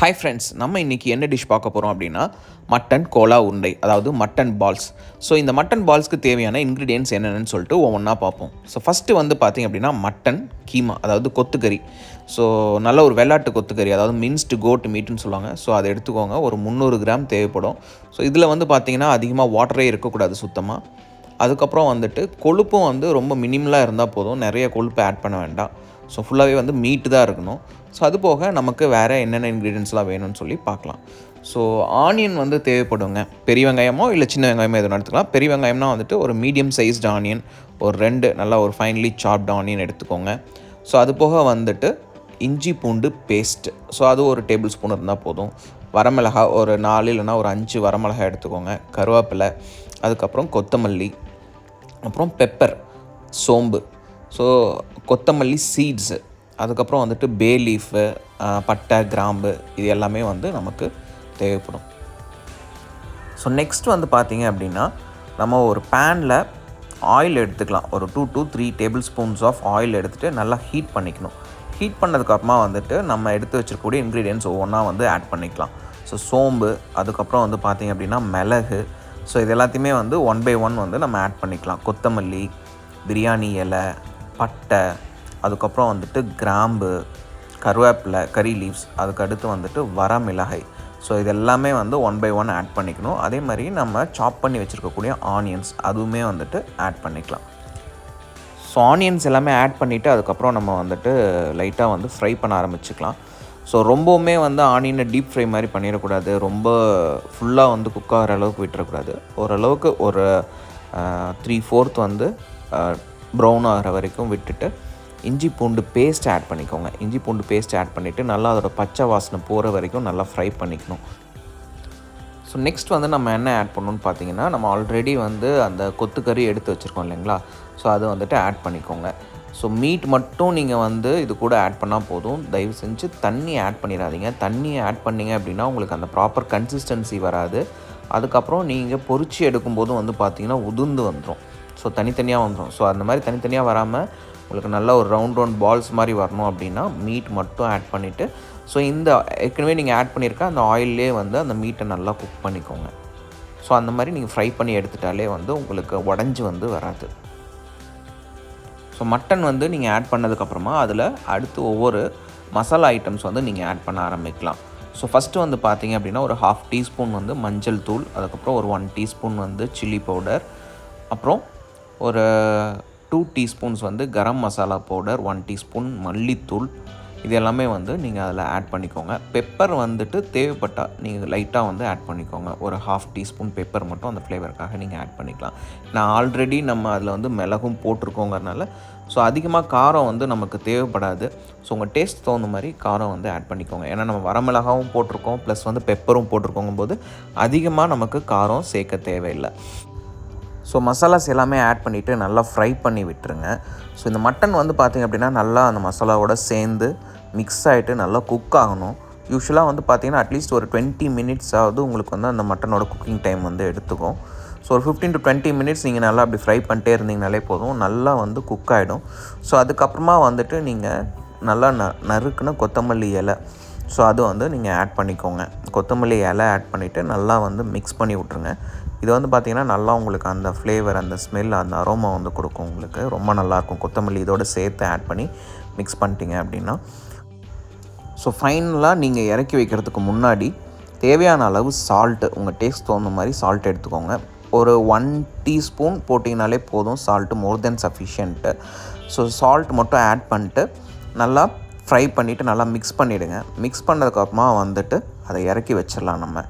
Hi friends நம்ம இன்றைக்கி என்ன டிஷ் பார்க்க போகிறோம் அப்படின்னா மட்டன் கோலா உருண்டை அதாவது மட்டன் பால்ஸ் ஸோ இந்த மட்டன் பால்ஸ்க்கு தேவையான இன்க்ரீடியன்ஸ் என்னென்னு சொல்லிட்டு ஒவ்வொன்றா பார்ப்போம். ஸோ ஃபஸ்ட்டு வந்து பார்த்திங்க அப்படின்னா மட்டன் கீமா அதாவது கொத்துக்கறி. ஸோ நல்ல ஒரு வெள்ளாட்டு கொத்துக்கறி அதாவது மின்ஸ்டு கோட் மீட்டுன்னு சொல்லுவாங்க. ஸோ அதை எடுத்துக்கோங்க. ஒரு முந்நூறு கிராம் தேவைப்படும். ஸோ இதில் வந்து பார்த்திங்கன்னா அதிகமாக வாட்டரே இருக்கக்கூடாது சுத்தமாக அதுக்கப்புறம் வந்துட்டு கொழுப்பும் வந்து ரொம்ப மினிமலாக இருந்தால் போதும். நிறைய கொழுப்பு ஆட் பண்ண வேண்டாம். ஸோ ஃபுல்லாகவே வந்து மீட்டு தான் இருக்கணும். ஸோ அது போக நமக்கு வேறு என்னென்ன இன்க்ரீடியன்ஸ்லாம் வேணும்னு சொல்லி பார்க்கலாம். ஸோ ஆனியன் வந்து தேவைப்படுங்க. பெரிய வெங்காயமோ இல்லை சின்ன வெங்காயமோ எதுவும் எடுத்துக்கலாம். பெரிய வெங்காயம்னா வந்துட்டு ஒரு மீடியம் சைஸ்டு ஆனியன் ஒரு ரெண்டு நல்லா ஒரு ஃபைன்லி சாப்ட் ஆனியன் எடுத்துக்கோங்க. ஸோ அது போக வந்துட்டு இஞ்சி பூண்டு பேஸ்ட் ஸோ அது ஒரு டேபிள் ஸ்பூன் இருந்தால் போதும். வரமிளகா ஒரு நாலு இல்லைன்னா ஒரு அஞ்சு வரமிளகா எடுத்துக்கோங்க. கருவேப்பிலை அதுக்கப்புறம் கொத்தமல்லி அப்புறம் பெப்பர் சோம்பு. ஸோ கொத்தமல்லி சீட்ஸு அதுக்கப்புறம் வந்துட்டு பே லீஃபு பட்டை கிராம்பு இது எல்லாமே வந்து நமக்கு தேவைப்படும். ஸோ நெக்ஸ்ட் வந்து பார்த்திங்க அப்படின்னா நம்ம ஒரு பேனில் ஆயில் எடுத்துக்கலாம். ஒரு two two three tablespoons of oil எடுத்துகிட்டு நல்லா ஹீட் பண்ணிக்கணும். ஹீட் பண்ணதுக்கப்புறமா வந்துட்டு நம்ம எடுத்து வச்சிருக்கக்கூடிய இன்க்ரீடியன்ஸ் ஒவ்வொன்றா வந்து ஆட் பண்ணிக்கலாம். ஸோ சோம்பு அதுக்கப்புறம் வந்து பார்த்திங்க அப்படின்னா மிளகு. ஸோ இது எல்லாத்தையுமே வந்து ஒன் பை ஒன் வந்து நம்ம ஆட் பண்ணிக்கலாம். கொத்தமல்லி பிரியாணி இலை பட்டை அதுக்கப்புறம் வந்துட்டு கிராம்பு கருவேப்பிலை கறி லீவ்ஸ் அதுக்கடுத்து வந்துட்டு வர மிளகாய். ஸோ இது எல்லாமே வந்து ஒன் பை ஒன் ஆட் பண்ணிக்கணும். அதே மாதிரி நம்ம சாப் பண்ணி வச்சுருக்கக்கூடிய ஆனியன்ஸ் அதுவுமே வந்துட்டு ஆட் பண்ணிக்கலாம். ஸோ ஆனியன்ஸ் எல்லாமே ஆட் பண்ணிவிட்டு அதுக்கப்புறம் நம்ம வந்துட்டு லைட்டாக வந்து ஃப்ரை பண்ண ஆரம்பிச்சுக்கலாம். ஸோ ரொம்பவுமே வந்து ஆனியனை டீப் ஃப்ரை மாதிரி பண்ணிடக்கூடாது. ரொம்ப ஃபுல்லாக வந்து குக் ஆகிற அளவுக்கு விட்டுறக்கூடாது. ஓரளவுக்கு ஒரு த்ரீ ஃபோர்த் வந்து ப்ரௌன் ஆகிற வரைக்கும் விட்டுட்டு இஞ்சி பூண்டு பேஸ்ட் ஆட் பண்ணிக்கோங்க. இஞ்சி பூண்டு பேஸ்ட் ஆட் பண்ணிவிட்டு நல்லா அதோடய பச்சை வாசனை போகிற வரைக்கும் நல்லா ஃப்ரை பண்ணிக்கணும். ஸோ நெக்ஸ்ட் வந்து நம்ம என்ன ஆட் பண்ணணும்னு பார்த்தீங்கன்னா நம்ம ஆல்ரெடி வந்து அந்த கொத்துக்கறி எடுத்து வச்சுருக்கோம் இல்லைங்களா? ஸோ அதை வந்துட்டு ஆட் பண்ணிக்கோங்க. ஸோ மீட் மட்டும் நீங்கள் வந்து இது கூட ஆட் பண்ணால் போதும். தயவு செஞ்சு தண்ணி ஆட் பண்ணிடாதீங்க. தண்ணி ஆட் பண்ணீங்க அப்படின்னா உங்களுக்கு அந்த ப்ராப்பர் கன்சிஸ்டன்சி வராது. அதுக்கப்புறம் நீங்கள் பொரிச்சு எடுக்கும்போதும் வந்து பார்த்தீங்கன்னா உதிர்ந்து வந்துடும் ஸோ தனித்தனியாக வந்துடும் ஸோ அந்த மாதிரி தனித்தனியாக வராமல் உங்களுக்கு நல்ல ஒரு ரவுண்ட் ரவுண்ட் பால்ஸ் மாதிரி வரணும் அப்படின்னா மீட் மட்டும் ஆட் பண்ணிவிட்டு ஸோ இந்த ஏற்கனவே நீங்கள் ஆட் பண்ணியிருக்க அந்த ஆயிலே வந்து அந்த மீட்டை நல்லா குக் பண்ணிக்கோங்க. ஸோ அந்த மாதிரி நீங்கள் ஃப்ரை பண்ணி எடுத்துட்டாலே வந்து உங்களுக்கு உடஞ்சி வந்து வராது. ஸோ மட்டன் வந்து நீங்கள் ஆட் பண்ணதுக்கப்புறமா அதில் அடுத்து ஒவ்வொரு மசாலா ஐட்டம்ஸ் வந்து நீங்கள் ஆட் பண்ண ஆரம்பிக்கலாம். ஸோ ஃபஸ்ட்டு வந்து பார்த்தீங்க அப்படின்னா ஒரு ஹாஃப் டீஸ்பூன் வந்து மஞ்சள் தூள் அதுக்கப்புறம் ஒரு ஒன் டீஸ்பூன் வந்து சில்லி பவுடர் அப்புறம் ஒரு டூ டீஸ்பூன்ஸ் வந்து garam masala powder one teaspoon மல்லித்தூள். இது எல்லாமே வந்து நீங்கள் அதில் ஆட் பண்ணிக்கோங்க. பெப்பர் வந்துட்டு தேவைப்பட்டால் நீங்கள் லைட்டாக வந்து ஆட் பண்ணிக்கோங்க. ஒரு ஹாஃப் டீஸ்பூன் பெப்பர் மட்டும் அந்த ஃப்ளேவருக்காக நீங்கள் ஆட் பண்ணிக்கலாம். நான் ஆல்ரெடி நம்ம அதில் வந்து மிளகும் போட்டிருக்கோங்கிறனால ஸோ அதிகமாக காரம் வந்து நமக்கு தேவைப்படாது. ஸோ உங்கள் டேஸ்ட் தகுந்த மாதிரி காரம் வந்து ஆட் பண்ணிக்கோங்க. ஏன்னா நம்ம வரமிளகாவும் போட்டிருக்கோம் ப்ளஸ் வந்து பெப்பரும் போட்டிருக்கோங்கும் போது அதிகமாக நமக்கு காரம் சேர்க்க தேவையில்லை. ஸோ மசாலாஸ் எல்லாமே ஆட் பண்ணிவிட்டு நல்லா ஃப்ரை பண்ணி விட்டுருங்க. ஸோ இந்த மட்டன் வந்து பார்த்திங்க அப்படின்னா நல்லா அந்த மசாலாவோட சேர்ந்து மிக்ஸ் ஆகிட்டு நல்லா குக் ஆகணும். யூஸ்வலாக வந்து பார்த்திங்கன்னா அட்லீஸ்ட் ஒரு டுவெண்ட்டி மினிட்ஸ் ஆகுது உங்களுக்கு வந்து அந்த மட்டனோட குக்கிங் டைம் வந்து எடுத்துக்கும். ஸோ ஒரு ஃபிஃப்டீன் டு டுவெண்ட்டி மினிட்ஸ் நீங்கள் நல்லா அப்படி ஃப்ரை பண்ணிட்டே இருந்தீங்கனாலே போதும். நல்லா வந்து குக் ஆகிடும் ஸோ அதுக்கப்புறமா வந்துட்டு நீங்கள் நல்லா ந நறுக்குன கொத்தமல்லி இலை. ஸோ அது வந்து நீங்கள் ஆட் பண்ணிக்கோங்க. கொத்தமல்லி இலை ஆட் பண்ணிவிட்டு நல்லா வந்து மிக்ஸ் பண்ணி விட்ருங்க இது வந்து பார்த்திங்கன்னா நல்லா உங்களுக்கு அந்த ஃப்ளேவர் அந்த ஸ்மெல் அந்த அரோமா வந்து கொடுக்கும் உங்களுக்கு. ரொம்ப நல்லாயிருக்கும் கொத்தமல்லி இதோட சேர்த்து ஆட் பண்ணி மிக்ஸ் பண்ணிட்டீங்க அப்படின்னா. ஸோ ஃபைனலாக நீங்கள் இறக்கி வைக்கிறதுக்கு முன்னாடி தேவையான அளவு சால்ட்டு உங்கள் டேஸ்ட் தகுந்த மாதிரி சால்ட் எடுத்துக்கோங்க. ஒரு ஒன் டீஸ்பூன் போட்டிங்கனாலே போதும். Salt more then sufficient so salt மட்டும் ஆட் பண்ணிட்டு நல்லா ஃப்ரை பண்ணிவிட்டு நல்லா மிக்ஸ் பண்ணிவிடுங்க மிக்ஸ் பண்ணதுக்கப்புறமா வந்துட்டு அதை இறக்கி வச்சிடலாம் நம்ம.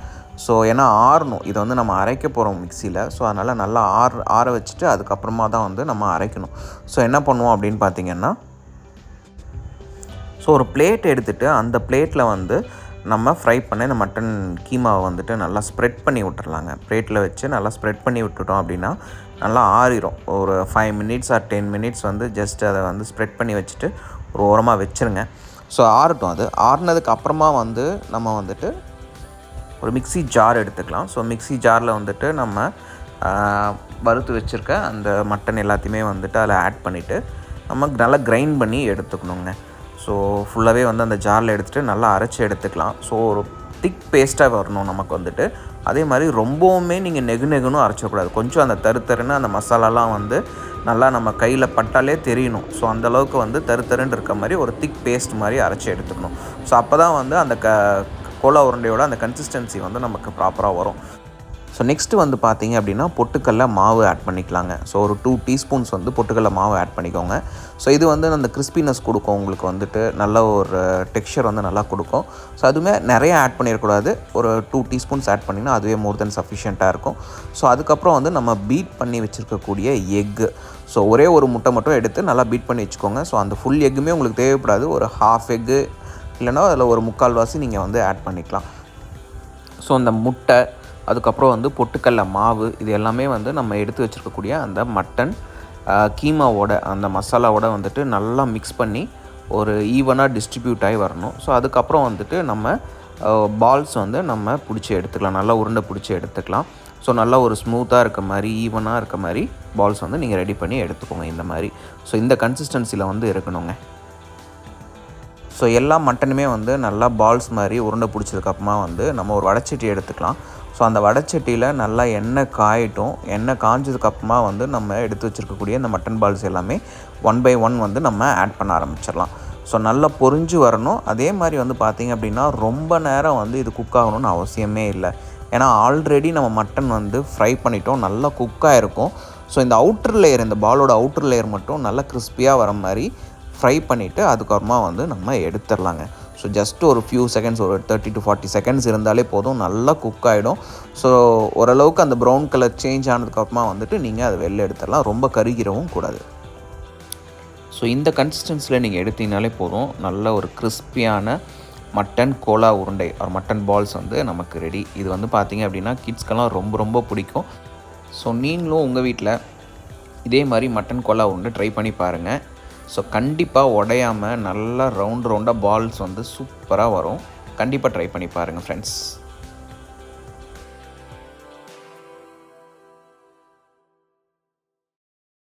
ஸோ ஏன்னா ஆறணும். இதை வந்து நம்ம அரைக்க போகிறோம் மிக்சியில் ஸோ அதனால் நல்லா ஆற ஆற வச்சுட்டு அதுக்கப்புறமா தான் வந்து நம்ம அரைக்கணும். ஸோ என்ன பண்ணுவோம் அப்படின்னு பார்த்தீங்கன்னா ஸோ ஒரு பிளேட் எடுத்துகிட்டு அந்த பிளேட்டில் வந்து நம்ம ஃப்ரை பண்ண இந்த மட்டன் கீமாவை வந்துட்டு நல்லா ஸ்ப்ரெட் பண்ணி விட்டுறலாங்க. பிளேட்டில் வச்சு நல்லா ஸ்ப்ரெட் பண்ணி விட்டுட்டோம் அப்படின்னா நல்லா ஆறிடும் ஒரு five minutes or ten minutes வந்து ஜஸ்ட் அதை வந்து ஸ்ப்ரெட் பண்ணி வச்சுட்டு ஒரு ஓரமாக வச்சுருங்க. ஸோ ஆறட்டும் அது. ஆறுனதுக்கு அப்புறமா வந்து நம்ம வந்துட்டு ஒரு மிக்ஸி ஜார் எடுத்துக்கலாம். ஸோ மிக்ஸி ஜாரில் வந்துட்டு நம்ம வறுத்து வச்சுருக்க அந்த மட்டன் எல்லாத்தையுமே வந்துட்டு அதில் ஆட் பண்ணிவிட்டு நம்ம நல்லா கிரைண்ட் பண்ணி எடுத்துக்கணுங்க. ஸோ ஃபுல்லாகவே வந்து அந்த ஜாரில் எடுத்துகிட்டு நல்லா அரைச்சி எடுத்துக்கலாம். ஸோ ஒரு திக் பேஸ்ட்டாக வரணும் நமக்கு வந்துட்டு. அதே மாதிரி ரொம்பவுமே நீங்கள் நெகு நெகுன்னு அரைச்சக்கூடாது. கொஞ்சம் அந்த தரு தருன்னு அந்த மசாலாலாம் வந்து நல்லா நம்ம கையில் பட்டாலே தெரியணும் ஸோ அந்தளவுக்கு வந்து தரு தருன்னு இருக்க மாதிரி ஒரு திக் பேஸ்ட் மாதிரி அரைச்சி எடுத்துக்கணும். ஸோ அப்போ தான் வந்து அந்த க கோலா உருண்டையோட அந்த கன்சிஸ்டன்சி வந்து நமக்கு ப்ராப்பராக வரும். ஸோ நெக்ஸ்ட்டு வந்து பார்த்தீங்க அப்படின்னா பொட்டுக்கல்ல மாவு ஆட் பண்ணிக்கலாங்க. ஸோ ஒரு டூ டீஸ்பூன்ஸ் வந்து பொட்டுக்கல்ல மாவு ஆட் பண்ணிக்கோங்க. ஸோ இது வந்து அந்த கிறிஸ்பினஸ் கொடுக்கும். உங்களுக்கு வந்துட்டு நல்ல ஒரு டெக்ஸ்சர் வந்து நல்லா கொடுக்கும். ஸோ அதுவுமே நிறைய ஆட் பண்ணிடக்கூடாது. ஒரு டூ டீஸ்பூன்ஸ் ஆட் பண்ணிங்கன்னா அதுவே மோர் தென் சஃபிஷியண்ட்டாக இருக்கும். ஸோ அதுக்கப்புறம் வந்து நம்ம பீட் பண்ணி வச்சுருக்கக்கூடிய எக்கு ஸோ ஒரே ஒரு முட்டை மட்டும் எடுத்து நல்லா பீட் பண்ணி வச்சுக்கோங்க. ஸோ அந்த ஃபுல் எக்குமே உங்களுக்கு தேவைப்படாது. ஒரு ஹாஃப் எக்கு இல்லைன்னா அதில் ஒரு முக்கால்வாசி நீங்கள் வந்து ஆட் பண்ணிக்கலாம். ஸோ அந்த முட்டை அதுக்கப்புறம் வந்து பொட்டுக்கல்ல மாவு இது எல்லாமே வந்து நம்ம எடுத்து வச்சுருக்கக்கூடிய அந்த மட்டன் கீமாவோட அந்த மசாலாவோட வந்துட்டு நல்லா மிக்ஸ் பண்ணி ஒரு ஈவனாக டிஸ்ட்ரிபியூட் ஆகி வரணும். ஸோ அதுக்கப்புறம் வந்துட்டு நம்ம பால்ஸ் வந்து நம்ம பிடிச்சி எடுத்துக்கலாம். நல்லா உருண்டை பிடிச்சி எடுத்துக்கலாம். ஸோ நல்லா ஒரு ஸ்மூத்தாக இருக்க மாதிரி ஈவனாக இருக்க மாதிரி பால்ஸ் வந்து நீங்கள் ரெடி பண்ணி எடுத்துக்கோங்க இந்த மாதிரி. ஸோ இந்த கன்சிஸ்டன்சியில் வந்து இருக்கணுங்க. ஸோ எல்லா மட்டனுமே வந்து நல்லா பால்ஸ் மாதிரி உருண்டை பிடிச்சதுக்கப்புறமா வந்து நம்ம ஒரு வடைச்சட்டி எடுத்துக்கலாம். ஸோ அந்த வடைச்சட்டியில் நல்லா எண்ணெய் காயட்டும். எண்ணெய் காஞ்சதுக்கப்புறமா வந்து நம்ம எடுத்து வச்சுருக்கக்கூடிய இந்த மட்டன் பால்ஸ் எல்லாமே ஒன் பை ஒன் வந்து நம்ம ஆட் பண்ண ஆரம்பிச்சிடலாம். ஸோ நல்லா பொரிஞ்சு வரணும். அதே மாதிரி வந்து பார்த்திங்க அப்படின்னா ரொம்ப நேரம் வந்து இது குக் ஆகணும்னு அவசியமே இல்லை. ஏன்னா ஆல்ரெடி நம்ம மட்டன் வந்து ஃப்ரை பண்ணிட்டோம். நல்லா குக்காக இருக்கும் ஸோ இந்த அவுட்டர் லேயர் இந்த பாலோட அவுட்டர் லேயர் மட்டும் நல்லா கிறிஸ்பியாக வர மாதிரி ஃப்ரை பண்ணிவிட்டு அதுக்கப்புறமா வந்து நம்ம எடுத்துடலாங்க. ஸோ ஜஸ்ட் ஒரு ஃபியூ செகண்ட்ஸ் ஒரு தேர்ட்டி டு ஃபார்ட்டி செகண்ட்ஸ் இருந்தாலே போதும். நல்லா குக் ஆகிடும் ஸோ ஓரளவுக்கு அந்த ப்ரௌன் கலர் சேஞ்ச் ஆனதுக்கப்புறமா வந்துட்டு நீங்கள் அதை வெளில எடுத்துடலாம். ரொம்ப கருகிறவும் கூடாது. ஸோ இந்த கன்சிஸ்டன்சியில் நீங்கள் எடுத்தீங்கனாலே போதும். நல்ல ஒரு கிறிஸ்பியான மட்டன் கோலா உருண்டை ஒரு மட்டன் பால்ஸ் வந்து நமக்கு ரெடி இது வந்து பார்த்தீங்க அப்படின்னா கிட்ஸ்க்கெல்லாம் ரொம்ப ரொம்ப பிடிக்கும். ஸோ நீங்களும் உங்கள் வீட்டில் இதே மாதிரி மட்டன் கோலா உருண்டை ட்ரை பண்ணி பாருங்கள் ஸோ கண்டிப்பாக உடையாமல் நல்லா ரவுண்ட் ரவுண்டாக பால்ஸ் வந்து சூப்பராக வரும். கண்டிப்பாக ட்ரை பண்ணி பாருங்கள் ஃப்ரெண்ட்ஸ்